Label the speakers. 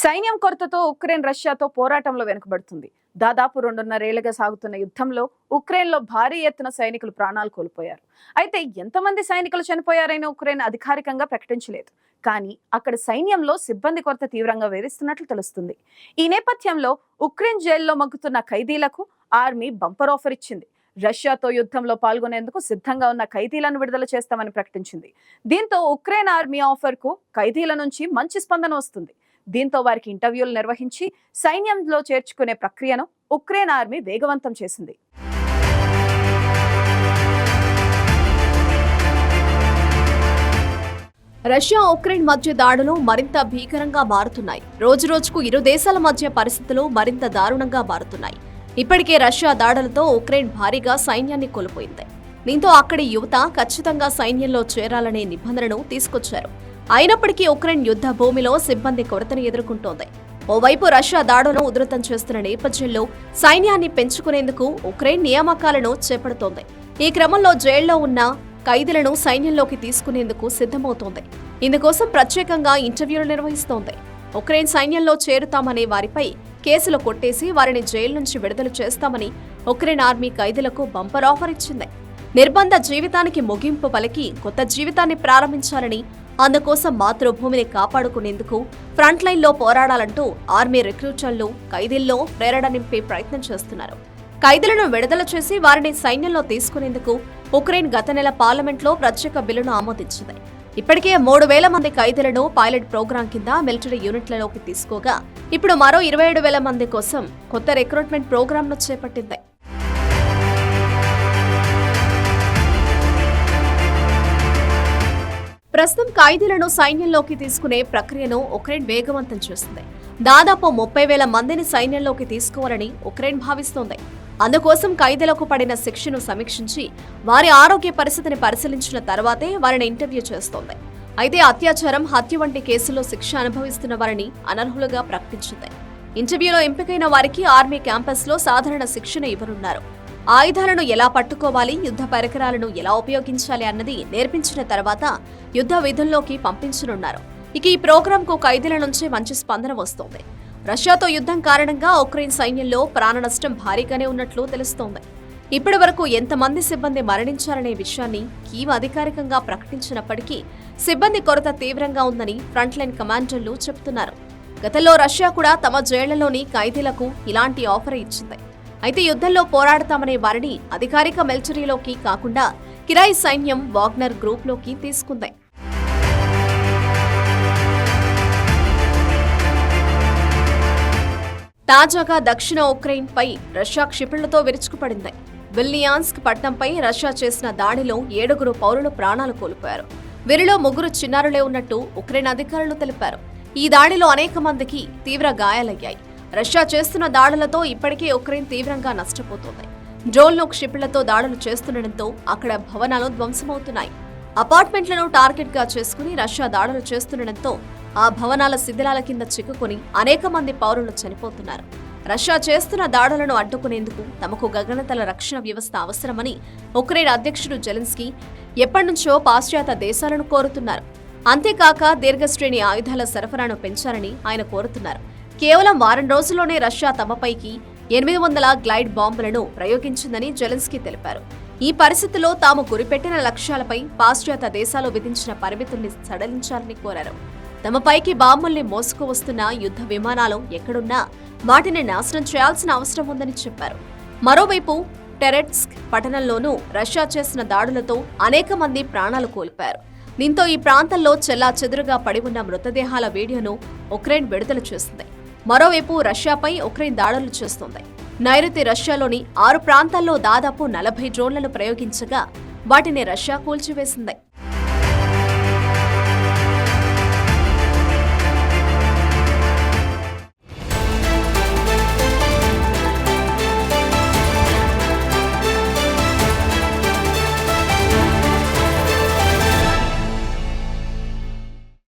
Speaker 1: సైన్యం కొరతతో ఉక్రెయిన్ రష్యాతో పోరాటంలో వెనుకబడుతుంది. దాదాపు రెండున్నరేళ్ళుగా సాగుతున్న యుద్ధంలో ఉక్రెయిన్లో భారీ ఎత్తున సైనికులు ప్రాణాలు కోల్పోయారు. అయితే ఎంతమంది సైనికులు చనిపోయారైనా ఉక్రెయిన్ అధికారికంగా ప్రకటించలేదు. కానీ అక్కడ సైన్యంలో సిబ్బంది కొరత తీవ్రంగా వేధిస్తున్నట్లు తెలుస్తుంది. ఈ నేపథ్యంలో ఉక్రెయిన్ జైల్లో మగ్గుతున్న ఖైదీలకు ఆర్మీ బంపర్ ఆఫర్ ఇచ్చింది. రష్యాతో యుద్ధంలో పాల్గొనేందుకు సిద్ధంగా ఉన్న ఖైదీలను విడుదల చేస్తామని ప్రకటించింది. దీంతో ఉక్రెయిన్ ఆర్మీ ఆఫర్కు ఖైదీల నుంచి మంచి స్పందన వస్తుంది. దీంతో వారికి ఇంటర్వ్యూలు నిర్వహించి సైన్యంలో చేర్చుకునే ప్రక్రియను ఉక్రెయిన్ ఆర్మీ వేగవంతం చేసింది.
Speaker 2: రష్యా ఉక్రెయిన్ మధ్య దాడులు మరింత భీకరంగా మారుతున్నాయి. రోజురోజుకు ఇరు దేశాల మధ్య పరిస్థితులు మరింత దారుణంగా మారుతున్నాయి. ఇప్పటికే రష్యా దాడులతో ఉక్రెయిన్ భారీగా సైన్యాన్ని కోల్పోయింది. దీంతో అక్కడి యువత ఖచ్చితంగా సైన్యంలో చేరాలనే నిబంధనను తీసుకొచ్చారు. అయినప్పటికీ ఉక్రెయిన్ యుద్ధ భూమిలో సిబ్బంది కొరతను ఎదుర్కొంటోంది. ఓవైపు రష్యా దాడులను ఉధృతం చేస్తున్న నేపథ్యంలో సైన్యాన్ని పెంచుకునేందుకు ఉక్రెయిన్ నియామకాలను చేపడుతోంది. ఈ క్రమంలో జైల్లో ఉన్న ఖైదీలను సైన్యంలోకి తీసుకునేందుకు సిద్ధమవుతోంది. ఇందుకోసం ప్రత్యేకంగా ఇంటర్వ్యూలు నిర్వహిస్తోంది. ఉక్రెయిన్ సైన్యంలో చేరుతామనే వారిపై కేసులు కొట్టేసి వారిని జైలు నుంచి విడుదల చేస్తామని ఉక్రెయిన్ ఆర్మీ ఖైదీలకు బంపర్ ఆఫర్ ఇచ్చింది. నిర్బంధ జీవితానికి ముగింపు పలికి కొత్త జీవితాన్ని ప్రారంభించాలని అందుకోసం మాతృభూమిని కాపాడుకునేందుకు ఫ్రంట్లైన్లో పోరాడాలంటూ ఆర్మీ రిక్రూటర్లు ఖైదీల్లో ప్రేరణ నింపే ప్రయత్నం చేస్తున్నారు. ఖైదీలను విడుదల చేసి వారిని సైన్యంలో తీసుకునేందుకు ఉక్రెయిన్ గత నెల పార్లమెంట్లో ప్రత్యేక బిల్లును ఆమోదించింది. ఇప్పటికే మూడు వేల మంది ఖైదీలను పైలట్ ప్రోగ్రాం కింద మిలిటరీ యూనిట్లలోకి తీసుకోగా ఇప్పుడు మరో ఇరవై ఏడు వేల మంది కోసం కొత్త రిక్రూట్మెంట్ ప్రోగ్రాంను చేపట్టింది. ప్రస్తుతం ఖైదీలను సైన్యంలోకి తీసుకునే ప్రక్రియను ఉక్రెయిన్ వేగవంతం చేస్తుంది. దాదాపు ముప్పై వేల మందిని సైన్యంలోకి తీసుకోవాలని ఉక్రెయిన్ భావిస్తోంది. అందుకోసం ఖైదీలకు పడిన శిక్షను సమీక్షించి వారి ఆరోగ్య పరిస్థితిని పరిశీలించిన తర్వాతే వారిని ఇంటర్వ్యూ చేస్తోంది. అయితే అత్యాచారం హత్య వంటి కేసుల్లో శిక్ష అనుభవిస్తున్న వారిని అనర్హులుగా ప్రకటించింది. ఇంటర్వ్యూలో ఎంపికైన వారికి ఆర్మీ క్యాంపస్లో సాధారణ శిక్షణ ఇవ్వనున్నారు. ఆయుధాలను ఎలా పట్టుకోవాలి యుద్ధ పరికరాలను ఎలా ఉపయోగించాలి అన్నది నేర్పించిన తర్వాత యుద్ధ విధుల్లోకి పంపించనున్నారు. ఇక ఈ ప్రోగ్రాంకు ఖైదీల నుంచి మంచి స్పందన వస్తోంది. రష్యాతో యుద్ధం కారణంగా ఉక్రెయిన్ సైన్యంలో ప్రాణ నష్టం భారీగానే ఉన్నట్లు తెలుస్తోంది. ఇప్పటి వరకు ఎంతమంది సిబ్బంది మరణించారనే విషయాన్ని కీవ్ అధికారికంగా ప్రకటించినప్పటికీ సిబ్బంది కొరత తీవ్రంగా ఉందని ఫ్రంట్లైన్ కమాండర్లు చెబుతున్నారు గతంలో రష్యా కూడా తమ జైళ్ళలోని ఖైదీలకు ఇలాంటి ఆఫర్ ఇచ్చింది. అయితే యుద్ధంలో పోరాడతామనే వారిని అధికారిక మిలిటరీలోకి కాకుండా కిరాయి సైన్యం వాగ్నర్ గ్రూప్లోకి తీసుకుంది. తాజాగా దక్షిణ ఉక్రెయిన్ పై రష్యా క్షిపణులతో విరుచుకుపడింది. విల్నియాన్స్క్ పట్టణంపై రష్యా చేసిన దాడిలో ఏడుగురు పౌరులు ప్రాణాలు కోల్పోయారు. వీరిలో ముగ్గురు చిన్నారులే ఉన్నట్టు ఉక్రెయిన్ అధికారులు తెలిపారు. ఈ దాడిలో అనేక మందికి తీవ్ర గాయాలయ్యాయి. రష్యా చేస్తున్న దాడులతో ఇప్పటికే ఉక్రెయిన్ తీవ్రంగా నష్టపోతోంది. డ్రోన్లు క్షిపణులతో దాడులు చేస్తుండటంతో అక్కడ భవనాలు ధ్వంసమవుతున్నాయి. అపార్ట్మెంట్లను టార్గెట్గా చేసుకుని రష్యా దాడులు చేస్తుండటంతో ఆ భవనాల శిథిలాల కింద చిక్కుకుని అనేక మంది పౌరులు చనిపోతున్నారు. రష్యా చేస్తున్న దాడులను అడ్డుకునేందుకు తమకు గగనతల రక్షణ వ్యవస్థ అవసరమని ఉక్రెయిన్ అధ్యక్షుడు జెలెన్స్కీ ఎప్పటినుంచో పాశ్చాత్య దేశాలను కోరుతున్నారు. అంతేకాక దీర్ఘశ్రేణి ఆయుధాల సరఫరాను పెంచాలని ఆయన కోరుతున్నారు. కేవలం వారం రోజుల్లోనే రష్యా తమపైకి ఎనిమిది వందల గ్లైడ్ బాంబులను ప్రయోగించిందని జెలెన్స్కీ తెలిపారు. ఈ పరిస్థితిలో తాము గురిపెట్టిన లక్ష్యాలపై పాశ్చాత్య దేశాలు విధించిన పరిమితుల్ని సడలించాలని కోరారు. తమపైకి బాంబుల్ని మోసుకు వస్తున్న యుద్ధ విమానాలు ఎక్కడున్నా వాటిని నాశనం చేయాల్సిన అవసరం ఉందని చెప్పారు. మరోవైపు టెరెట్స్క్ పట్టణంలోనూ రష్యా చేసిన దాడులతో అనేక మంది ప్రాణాలు కోల్పారు దీంతో ఈ ప్రాంతంలో చెల్లా చెదురుగా పడి ఉన్న మృతదేహాల వీడియోను ఉక్రెయిన్ విడుదల చేసింది. మరోవైపు రష్యాపై ఉక్రెయిన్ దాడులు చేస్తోంది. నైరుతి రష్యాలోని ఆరు ప్రాంతాల్లో దాదాపు నలభై డ్రోన్లను ప్రయోగించగా వాటిని రష్యా కూల్చివేసింది.